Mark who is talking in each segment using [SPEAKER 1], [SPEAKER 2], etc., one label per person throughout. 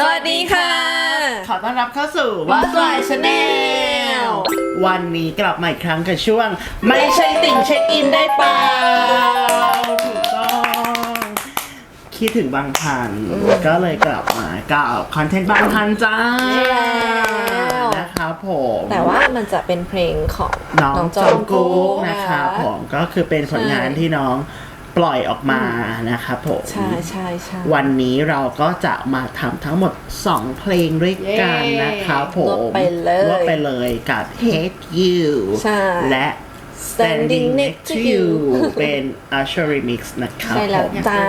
[SPEAKER 1] สวัสดีค่ะ
[SPEAKER 2] ขอต้อนรับเข้าสู่
[SPEAKER 1] What's Right Channel
[SPEAKER 2] วันนี้กลับมาอีกครั้งกับช่วง ไม่ใช่ติ่งเช็คอินได้เปล่าถูกต้องคิดถึงบางพัน ก็เลยกลับมากับคอนเทนต์บางพันจ้า
[SPEAKER 1] ใช่แล้ว
[SPEAKER 2] นะครับผม
[SPEAKER 1] แต่ว่ามันจะเป็นเพลงของ
[SPEAKER 2] น้องจองกุ๊กนะครับ
[SPEAKER 1] นะ
[SPEAKER 2] ผมก็คือเป็นผลงาน
[SPEAKER 1] ใช่
[SPEAKER 2] ที่น้อง ปล่อยออกมานะครับผม
[SPEAKER 1] ใช่ใช่ใช่
[SPEAKER 2] วันนี้เราก็จะมาทำทั้งหมด 2 เพลงด้วยกันนะครับผม
[SPEAKER 1] รวบไปเลย
[SPEAKER 2] รวบไปเลยกับ Hate You
[SPEAKER 1] ใช่
[SPEAKER 2] และ
[SPEAKER 1] Standing Next to You
[SPEAKER 2] เป็น Usher Remix นะครับ
[SPEAKER 1] ใช่แล้ว
[SPEAKER 2] ผม
[SPEAKER 1] จ้า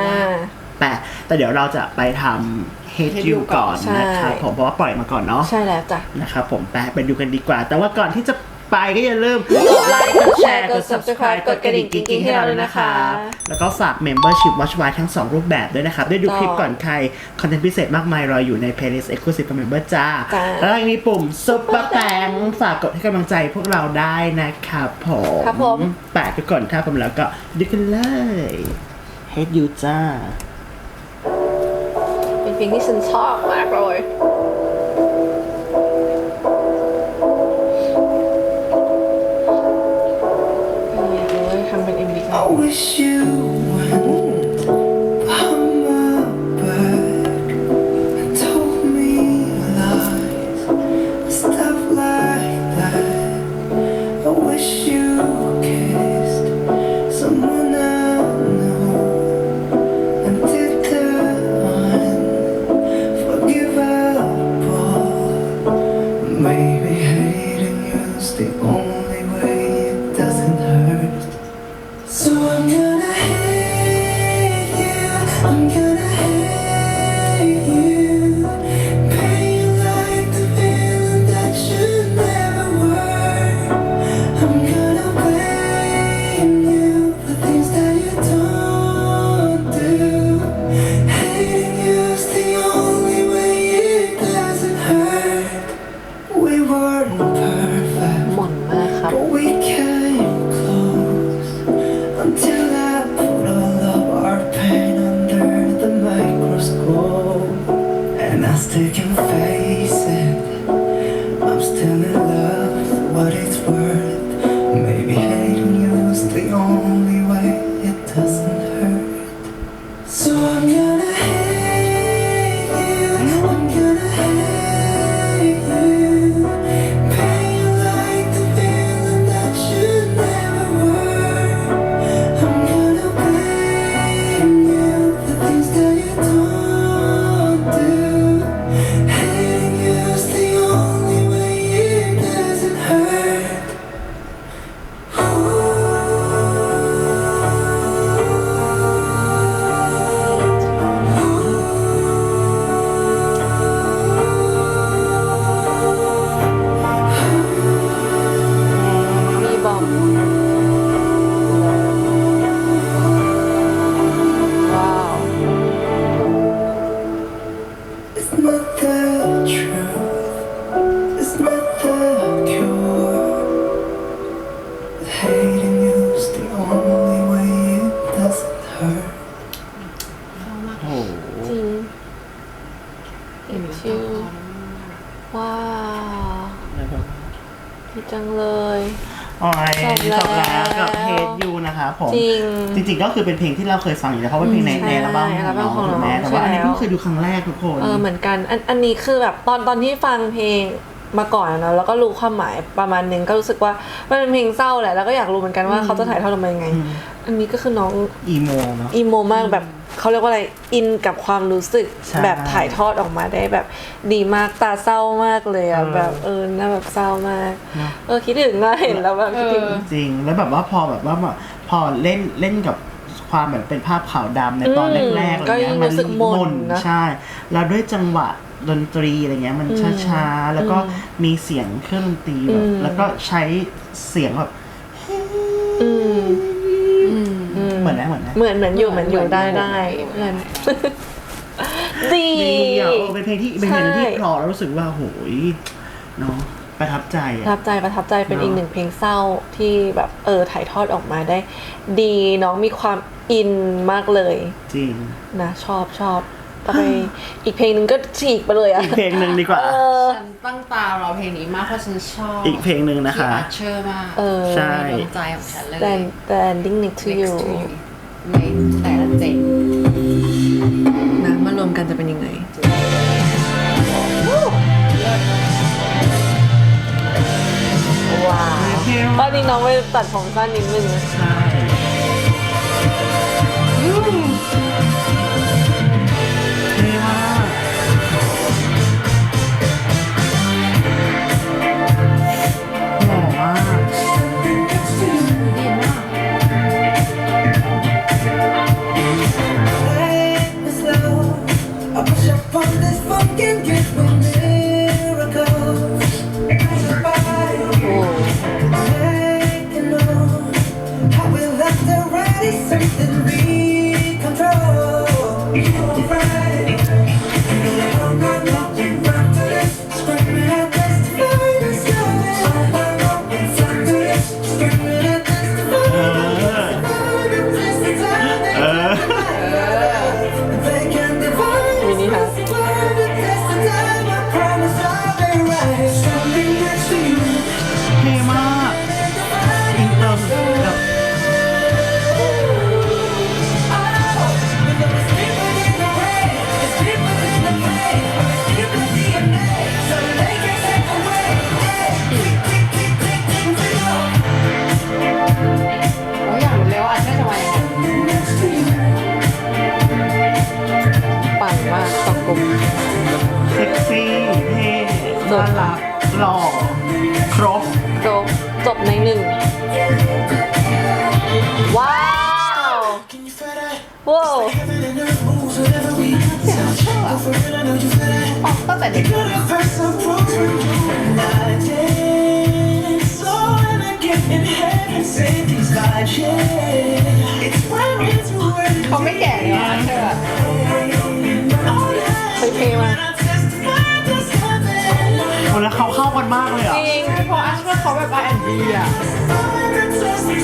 [SPEAKER 2] แต่แต่เดี๋ยวเราจะไปทำ Hate You ก่อน
[SPEAKER 1] ใช่
[SPEAKER 2] นะครับผมเพราะว่าปล่อยมาก่อนเนาะ
[SPEAKER 1] ใช่แล้วจ้ะ
[SPEAKER 2] นะครับผมไปไปดูกันดีกว่า แต่ว่าก่อนที่จะ ไปก็อย่าลืม
[SPEAKER 1] กดไลค์กดแชร์กด subscribe กดกระดิ่งกิ๊งๆให้เราด้วยนะคะ
[SPEAKER 2] แล้วก็ฝาก Membership Watch Why ทั้ง 2 รูปแบบด้วยนะครับ ได้ดู
[SPEAKER 1] ต่อ
[SPEAKER 2] คลิปก่อนใคร คอนเทนต์พิเศษมากมายรออยู่ใน Playlist Exclusive กับ Member จ้า
[SPEAKER 1] จ้า
[SPEAKER 2] แล้วยังมีปุ่ม Super แตงฝากกดให้กำลังใจพวกเราได้นะครับผม
[SPEAKER 1] ครับผม
[SPEAKER 2] แปะทุกคนถ้าพร้อมแล้วก็ดูกันเลย Hate You จ้า
[SPEAKER 1] เป็นเพลงที่ฉันชอบมากเลยอย
[SPEAKER 3] stuff like that. I wish you kissed
[SPEAKER 2] ผม
[SPEAKER 1] จริง
[SPEAKER 2] จริงๆก็คือเป็นเพลงที่เราเคยฟังอยู่แล้วเพราะว่าเป็นเพลงใน
[SPEAKER 1] ใช่
[SPEAKER 2] ในอัลบั้ม
[SPEAKER 1] อัลบั้มของ
[SPEAKER 2] ถูกไหม
[SPEAKER 1] น้อง
[SPEAKER 2] แต่ว่าอันนี้
[SPEAKER 1] ใช่แล้ว
[SPEAKER 2] เพิ่งเคยดูครั้งแรกทุกคน
[SPEAKER 1] เออเหมือนกันอันอันนี้คือแบบตอนตอนที่ฟังเพลงมาก่อนอะเนอะแล้วก็รู้ความหมายประมาณนึงก็รู้สึกว่ามันเป็นเพลงเศร้าแหละแล้วก็อยากรู้เหมือนกันว่าเขาจะถ่ายทอดออกมายังไง อันนี้ก็คือน้อง
[SPEAKER 2] อีโมเนาะ
[SPEAKER 1] อีโมมากแบบเขาเรียกว่าอะไรอินกับความรู้สึก
[SPEAKER 2] ใช่
[SPEAKER 1] แบบถ่ายทอดออกมาได้แบบดีมากตาเศร้ามากเลยอะ
[SPEAKER 2] เออ
[SPEAKER 1] แบบเออน่าแบบเศร้ามาก
[SPEAKER 2] เนอะ
[SPEAKER 1] เออคิดถึงนะเห็นแล้วแบบคิดถึง
[SPEAKER 2] จริงแล้วแบบว่าพอแบบว่าแบบ พอเล่นเล่นกับความแบบเป็นภาพขาวดำในตอน
[SPEAKER 1] อืม
[SPEAKER 2] แรกๆอะไร
[SPEAKER 1] ก็
[SPEAKER 2] เงี้
[SPEAKER 1] ยิ่
[SPEAKER 2] ย
[SPEAKER 1] ง
[SPEAKER 2] มั
[SPEAKER 1] รู้สึกหม่นนะ
[SPEAKER 2] ใช่ แล้วด้วยจังหวะดนตรีอะไรเงี้ยมันช้าๆ แล้วก็มีเสียงเครื่องดนตรีแบบ
[SPEAKER 1] อืม
[SPEAKER 2] แล้วก็ใช้เสียงแบบ
[SPEAKER 1] อืม
[SPEAKER 2] เหมือนนะเหมือนนะ
[SPEAKER 1] เหมือนเหมือนอยู่เหมือนอยู่ได้ได้เพื่อนดี
[SPEAKER 2] ดีอะเออเป็นเพลงที่เป็นเพลงที่
[SPEAKER 1] ใช่
[SPEAKER 2] เพราะแล้วรู้สึกว่าโหยเนาะ ประทับใจ
[SPEAKER 1] ประ
[SPEAKER 2] อะ
[SPEAKER 1] ทับใจประทับใจเป็น
[SPEAKER 2] เนอะ
[SPEAKER 1] อีกหนึ่งเพลงเศร้าที่แบบเออถ่ายทอดออกมาได้ ดีน้องมีความอินมากเลย
[SPEAKER 2] จริง
[SPEAKER 1] นะชอบชอบต่อไป อีกเพลงหนึ่งก็ฉีกไปเลยอะ
[SPEAKER 3] อีกเพลงหนึ่งดีกว่า
[SPEAKER 1] เออ
[SPEAKER 4] ฉันตั้งตารอเพลงนี้มากเพราะฉันชอบ
[SPEAKER 3] อีกเพลงหนึ่งนะคะ
[SPEAKER 4] อาเชอร์มาก
[SPEAKER 1] เออ
[SPEAKER 3] ใช่
[SPEAKER 4] ในดวงใจของฉันเลย
[SPEAKER 1] แต่แต่ ending next to you
[SPEAKER 4] Next to you ในแต่ละเจน
[SPEAKER 1] นะมารวมกันจะเป็น ตอนนี้น้องไปตัดผมสั้นนิดนึงนะ
[SPEAKER 3] ใช่
[SPEAKER 1] ในหนึ่งว้าวว้าว
[SPEAKER 4] ป๊อปตั้งแต่เด็กเขาไม่แก่เลยอาเชอร์อะ
[SPEAKER 1] เฮ้ยเท่มาะ
[SPEAKER 4] อาเชอร์เขาแบบ R&B อะ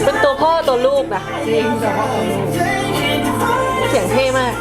[SPEAKER 1] เป็นตัวพ่อตัวลูกนะ
[SPEAKER 4] จริงแต่ว่าเขารู้
[SPEAKER 1] เสียงเท่มาก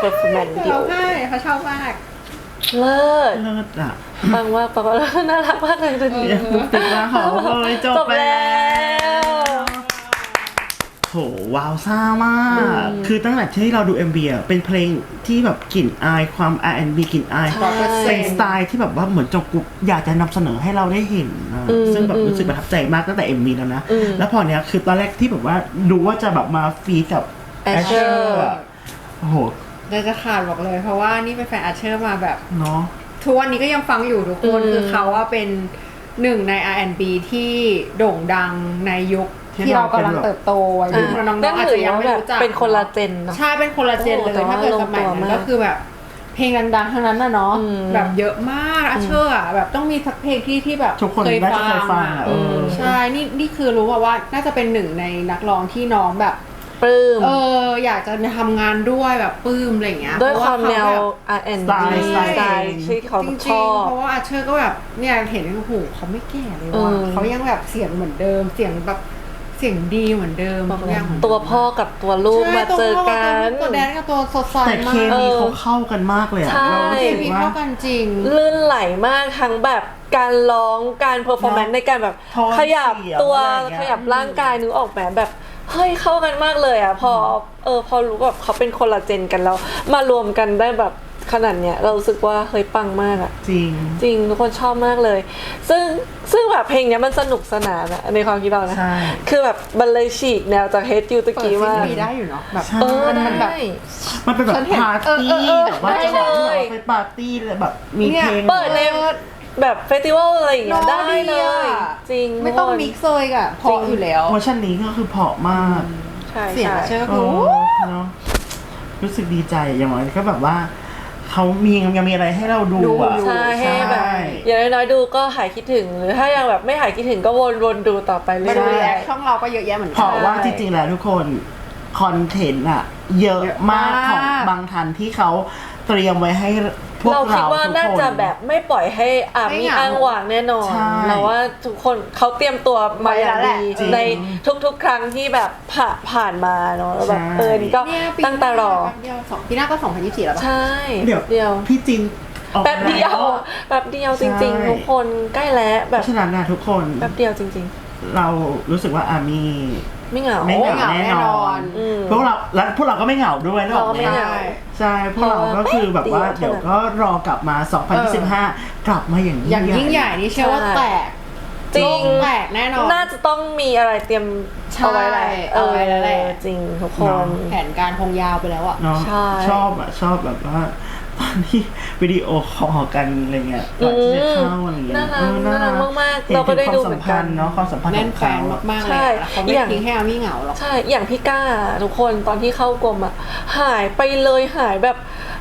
[SPEAKER 1] เป็น performance เดีย
[SPEAKER 4] เขา
[SPEAKER 1] ว
[SPEAKER 4] ให้เขาชอบมาก
[SPEAKER 1] เลิศ
[SPEAKER 3] เลิศอะ
[SPEAKER 1] ฟังว่าฟังว่าน่ารักมากเลยตอนนี้
[SPEAKER 3] ปุ๊บปิ๊กมาขอเลยจบ
[SPEAKER 1] จบแล้
[SPEAKER 3] แล้ว
[SPEAKER 1] ว
[SPEAKER 3] โหว้าวซ่ามาก คือตั้งแต่ที่เราดู MV อะเป็นเพลงที่แบบกลิ่นอายความ R&B กลิ่นอาย
[SPEAKER 1] ใช่
[SPEAKER 3] เป็นสไตล์ที่แบบว่าเหมือนจงกุ๊บอยากจะนำเสนอให้เราได้เห็นนะ
[SPEAKER 1] อืม
[SPEAKER 3] ซึ่งแบบ
[SPEAKER 1] อืม
[SPEAKER 3] รู้สึกประทับใจมากตั้งแต่ MV แล้วนะ
[SPEAKER 1] อืม
[SPEAKER 3] แล้วพอเนี้ยคือตอนแรกที่แบบว่าดูว่าจะแบบมาฟีดกับ
[SPEAKER 1] Asher
[SPEAKER 3] Asher อะโอ้โห
[SPEAKER 4] เดี๋ยวจะขาดบอกเลย เพราะว่านี่เป็นแฟนอาเชอร์มาแบบ
[SPEAKER 3] เนาะ
[SPEAKER 4] ทุกวันนี้ก็ยังฟังอยู่ทุกคน
[SPEAKER 1] อืม
[SPEAKER 4] คือเขาว่าเป็นหนึ่งใน R&B ที่โด่งดังในยุค
[SPEAKER 3] ที่
[SPEAKER 4] ที่เรา
[SPEAKER 3] เรา
[SPEAKER 4] กำลัง
[SPEAKER 3] เป็นแบบ
[SPEAKER 4] เติบโตวัยรุ่น
[SPEAKER 1] อะ
[SPEAKER 4] น้อง
[SPEAKER 1] นั่น
[SPEAKER 4] ๆอาจ
[SPEAKER 1] ถื
[SPEAKER 4] จะ
[SPEAKER 1] อ
[SPEAKER 4] ยัง
[SPEAKER 1] ว่า
[SPEAKER 4] ไม่
[SPEAKER 1] แบบ
[SPEAKER 4] รู้จัก
[SPEAKER 1] เป็นคนละเจนเนาะ
[SPEAKER 4] ใช่เป็นคนละเจนเลย
[SPEAKER 1] โอ้แต่ว่า
[SPEAKER 4] ถ้าเกิดสมัย
[SPEAKER 1] ลงตัว
[SPEAKER 4] นั้น
[SPEAKER 1] มาก
[SPEAKER 4] ก็คือแบบ เพลงดังๆทั้งนั้นน่ะเนาะ
[SPEAKER 1] อืม
[SPEAKER 4] แบบเยอะมากอาเชอร์อะแบบต้องมีสักเพลงที่ที่แบบ
[SPEAKER 3] ทุกคนน่าจะเคยฟัง
[SPEAKER 4] อะ
[SPEAKER 3] อะเออ
[SPEAKER 4] ใช่นี่นี่คือรู้ว่าว่าน่าจะเป็นหนึ่งในนักร้องที่น้องแบบ
[SPEAKER 1] ปลื้ม
[SPEAKER 4] เอออยากจะทำงานด้วยแบบปลื้มอะไรอย่างเงี้ย
[SPEAKER 1] ด้วยความแนว
[SPEAKER 4] เพระ
[SPEAKER 1] R&B
[SPEAKER 2] สไตล์
[SPEAKER 1] สไตล์ที่เขา
[SPEAKER 4] จริง
[SPEAKER 1] ชอบ
[SPEAKER 4] ๆเพราะว่าอาเชอร์ก็แบบเนี่ยเห็นโอ้โหเขาไม่แก่เลย
[SPEAKER 1] เอ
[SPEAKER 4] ว่ะ
[SPEAKER 1] อ
[SPEAKER 4] เขายังแบบเสียงเหมือนเดิม เสียงแบบเสียงดีเหมือนเดิม
[SPEAKER 1] บอก
[SPEAKER 4] ทุก
[SPEAKER 1] เล
[SPEAKER 4] อยย่างเหมือนเดิม
[SPEAKER 1] ตัวพ่อกับตัวลูก
[SPEAKER 4] ใช่
[SPEAKER 1] มาเจอกัน
[SPEAKER 4] ตัวพ่อกับตัวแดนกับตัวสดใส
[SPEAKER 2] แต่เค
[SPEAKER 4] มาก
[SPEAKER 2] มีเขาเข้ากันมากเลยอะ
[SPEAKER 1] ใช่
[SPEAKER 2] เรารู้
[SPEAKER 4] เค
[SPEAKER 2] สึก
[SPEAKER 4] มี
[SPEAKER 2] ว่า
[SPEAKER 4] เข้ากันจริง
[SPEAKER 1] ลื่นไหลมากทั้งแบบการร้องการเพอร์ฟอร์แมนซ์
[SPEAKER 2] เนอะ
[SPEAKER 1] ในการแบบ
[SPEAKER 2] โทน
[SPEAKER 1] ขยับ
[SPEAKER 2] เสียง
[SPEAKER 1] ตัว
[SPEAKER 2] อะไรอย่างเงี้ย
[SPEAKER 1] ขยับร่างกายนึกออกแบบแบบ เฮ้ยเข้ากันมากเลยอะพอเออพอรู้แบบเขาเป็นคนละเจนกันแล้ว มารวมกันได้แบบขนาดเนี้ยเรารู้สึกว่าเฮ้ยปังมากอะ
[SPEAKER 2] จริง
[SPEAKER 1] จริงทุกคนชอบมากเลย ซึ่งซึ่งแบบเพลงเนี้ยมันสนุกสนานอะในความคิดเรานะ
[SPEAKER 2] ใช่
[SPEAKER 1] คือแบบมันเลยฉีกแนวจากเฮดยูตะ
[SPEAKER 4] เปิด
[SPEAKER 1] กี้
[SPEAKER 4] ซิ
[SPEAKER 1] มาก
[SPEAKER 4] มีได้อยู่เนาะแบบ
[SPEAKER 2] ใช่
[SPEAKER 1] เออ
[SPEAKER 4] มันแบบ
[SPEAKER 1] ได้
[SPEAKER 2] มันเป็นแบบ
[SPEAKER 4] ฉันเห็น
[SPEAKER 2] ปาร์ตี้
[SPEAKER 4] เออเออเออ
[SPEAKER 2] แบบว่า
[SPEAKER 1] ได้
[SPEAKER 2] จังหวะที่
[SPEAKER 1] เลย
[SPEAKER 2] เราไปปาร์ตี้เลยแบบมี
[SPEAKER 4] เนี่ย
[SPEAKER 2] เพลง
[SPEAKER 1] เปิดใน แบบเฟสติวัลอะไรอย่างเงี้ย
[SPEAKER 4] เนอะ
[SPEAKER 1] ได้เล
[SPEAKER 4] ดี
[SPEAKER 1] ย
[SPEAKER 4] อะ
[SPEAKER 1] จริง
[SPEAKER 4] ไม่ต้อง
[SPEAKER 1] ทุกคน
[SPEAKER 4] มิกซ์เลยอะพออยู่แล้ว
[SPEAKER 2] เวอร์ชันนี้ก็คือเพราะมาก
[SPEAKER 1] ใช่
[SPEAKER 4] เสียง
[SPEAKER 1] ใช่
[SPEAKER 4] อาเชอร์ก็
[SPEAKER 2] เอ
[SPEAKER 4] คือ
[SPEAKER 2] อเนาะรู้สึกดีใจอย่างน้อยก็แบบว่าเขามียังมีอะไรให้เราดูอะ
[SPEAKER 1] ใช่ให้แบบอย่างน้อยๆดูก็หายคิดถึง หรือถ้ายังแบบไม่หายคิดถึงก็วนๆดูต่อไปเรื่
[SPEAKER 4] มาดู
[SPEAKER 1] อย
[SPEAKER 4] แอคช่องเราก็เยอะแยะเหมือน
[SPEAKER 2] เพ
[SPEAKER 4] กั
[SPEAKER 2] ราะว่าจริงๆแล้วทุกคนคอนเทนต์อะเยอะมาก
[SPEAKER 4] เยอะมาก
[SPEAKER 2] ของบางทันที่เขาเตรียมไว้ให้ พวก
[SPEAKER 1] เรา
[SPEAKER 2] เรา
[SPEAKER 1] คิดว่า
[SPEAKER 2] ทุก
[SPEAKER 1] น่า
[SPEAKER 2] คน
[SPEAKER 1] จะแบบไม่ปล่อยให้อะ
[SPEAKER 4] ไม่
[SPEAKER 1] มี
[SPEAKER 4] เหงา
[SPEAKER 1] อ้างวางแน่นอน
[SPEAKER 2] ใช่
[SPEAKER 1] เราว่าทุกคนเขาเตรียมตัวมาอย่าง
[SPEAKER 4] ไว้แล้วแห
[SPEAKER 1] ดี
[SPEAKER 4] ละจริง
[SPEAKER 1] ในทุกๆ ครั้งที่แบบผ่าผ่านมาเนาะแล้วแบบ
[SPEAKER 2] ใช่
[SPEAKER 1] เออนี่ก็
[SPEAKER 4] เนี่ยปี
[SPEAKER 1] ตั้งตารอ
[SPEAKER 4] แป๊บเดียวสองปีหน้าก็ 2024 แล้วปะ
[SPEAKER 1] ใช่
[SPEAKER 2] เดี๋ยว
[SPEAKER 1] เดียว
[SPEAKER 2] พี่จินออก
[SPEAKER 1] แป๊บเดียว
[SPEAKER 2] แล้ว
[SPEAKER 1] แป๊บเดียวจริง
[SPEAKER 2] ใช่
[SPEAKER 1] ๆ ทุกคนใกล้แล้ว
[SPEAKER 2] เพ
[SPEAKER 1] แบบ
[SPEAKER 2] ราะฉะนั้นนะทุกคน
[SPEAKER 1] แป๊บเดียวจริง
[SPEAKER 2] เรารู้สึกว่าอามี
[SPEAKER 1] ๆ ไม่เหงา
[SPEAKER 2] ไม่เหงา
[SPEAKER 4] เหงา
[SPEAKER 2] แน่
[SPEAKER 4] แน่
[SPEAKER 2] น
[SPEAKER 4] น
[SPEAKER 2] อ
[SPEAKER 4] อนน
[SPEAKER 1] อืม
[SPEAKER 2] พวกเราและพวกเราก็ไม่เหงาด้วยนะ
[SPEAKER 1] เราก็ไม่เหงา
[SPEAKER 2] ใช่พวกเราก็คือแบบว่า
[SPEAKER 1] แป๊บเดี
[SPEAKER 2] เดี๋
[SPEAKER 1] ย
[SPEAKER 2] ยววก็รอกลับมา 2025 กลับมาอย่าง
[SPEAKER 4] อย่างยิ่งใหญ่นี่เชื่อว่า
[SPEAKER 1] ใช่
[SPEAKER 4] แตก
[SPEAKER 1] จริง
[SPEAKER 4] โลกแตกแน่นอน
[SPEAKER 1] น่าจะต้องมีอะไรเตรียม
[SPEAKER 4] ใช่
[SPEAKER 1] เอาไว้แหละ
[SPEAKER 4] เอาไว้แล้วแหละ
[SPEAKER 1] จริงทุกค
[SPEAKER 2] เนาะ
[SPEAKER 1] น
[SPEAKER 4] แผนการคงยาวไปแล้วอะ
[SPEAKER 2] เนาะ
[SPEAKER 1] ใช่
[SPEAKER 2] ชอบอะชอบแบบว่า ตอนที่วิดีโอคอลกันอะไรเงี้ยก่อนที่จะเข้าอะไรเงี้ย
[SPEAKER 1] น่ารัก
[SPEAKER 2] เออ
[SPEAKER 1] น่ารักมากๆ
[SPEAKER 2] ห็น
[SPEAKER 1] เราก็ได้
[SPEAKER 2] ถึง
[SPEAKER 1] ดู
[SPEAKER 2] ความ
[SPEAKER 1] เหมื
[SPEAKER 2] สั
[SPEAKER 1] อ
[SPEAKER 2] ม
[SPEAKER 1] นกัน
[SPEAKER 2] พันธ์เนาะความสัมพันธ์
[SPEAKER 4] แน่
[SPEAKER 2] ข
[SPEAKER 4] น
[SPEAKER 2] อง
[SPEAKER 4] แฟ
[SPEAKER 2] เขา
[SPEAKER 4] นมากๆเล
[SPEAKER 1] ใช่
[SPEAKER 4] ยอะเขาไม่
[SPEAKER 1] อย่าง
[SPEAKER 4] ทิ้งให้อามี่เหงาหรอก
[SPEAKER 1] ใช่อย่างพี่ก้าทุกคนตอนที่เข้ากรมอะหายไปเลยหายแบบ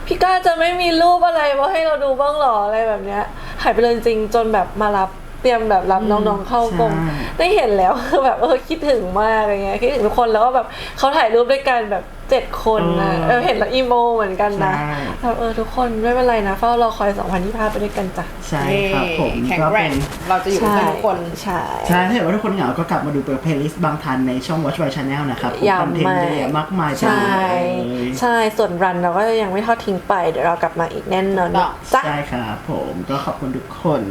[SPEAKER 1] พี่ก้าจะไม่มีรูปอะไรมาให้เราดูบ้างหรออะไรแบบเนี้ย หายไปเลยจริงๆจนแบบมารับเตรียมแบบรับน้องๆเข้ากรม
[SPEAKER 2] ใช่
[SPEAKER 1] ได้เห็นแล้วคือแบบเออคิดถึงมากอะไรเงี้ยคิดถึงทุกคนแล้วก็แบบเขาถ่ายรูปด้วยกันแบบ เจ็ดคนนะ
[SPEAKER 2] เออ
[SPEAKER 1] เออเห็นแล้วอีโมเหมือนกันนะ
[SPEAKER 2] ใช่
[SPEAKER 1] แบบเออทุกคนไม่เป็นไรนะเฝ้ารอคอย 2025ไปด้วยกันจ้ะ
[SPEAKER 2] ใช่ครับผม
[SPEAKER 4] แข็ง
[SPEAKER 2] ก็
[SPEAKER 4] แก
[SPEAKER 2] เป็
[SPEAKER 4] ร่ง
[SPEAKER 2] น
[SPEAKER 4] เราจะอยู่กันทุกคน
[SPEAKER 1] ใช่
[SPEAKER 2] ใช่ถ้าเกิดว่าทุกคนเหงาก็กลับมาดูเปิดเพลย์ลิสต์บางทันในช่อง Watch by Channel นะครับผม
[SPEAKER 1] ยาว
[SPEAKER 2] คอนเทนต์
[SPEAKER 1] มาก
[SPEAKER 2] เยอะแยะมากมาย
[SPEAKER 1] ใช่
[SPEAKER 2] เลย
[SPEAKER 1] ใช่ส่วนรันเราก็ยังไม่ทอดทิ้งไป เดี๋ยวเรากลับมาอีกแน่นอน
[SPEAKER 4] ต่
[SPEAKER 1] นะ
[SPEAKER 4] อ
[SPEAKER 1] จ๊ะ
[SPEAKER 2] ใช่ครับผมก็ขอบคุณทุกคน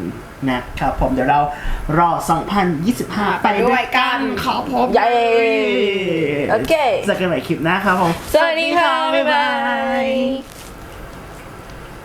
[SPEAKER 2] นะครับผมเดี๋ยวเรารอ 2025 ไปด้วยกันขอบผม
[SPEAKER 1] เย้โอเค
[SPEAKER 2] เจอกันใหม่คลิปหน้าครับผม
[SPEAKER 1] สวัสดีค่ะ บ๊ายบาย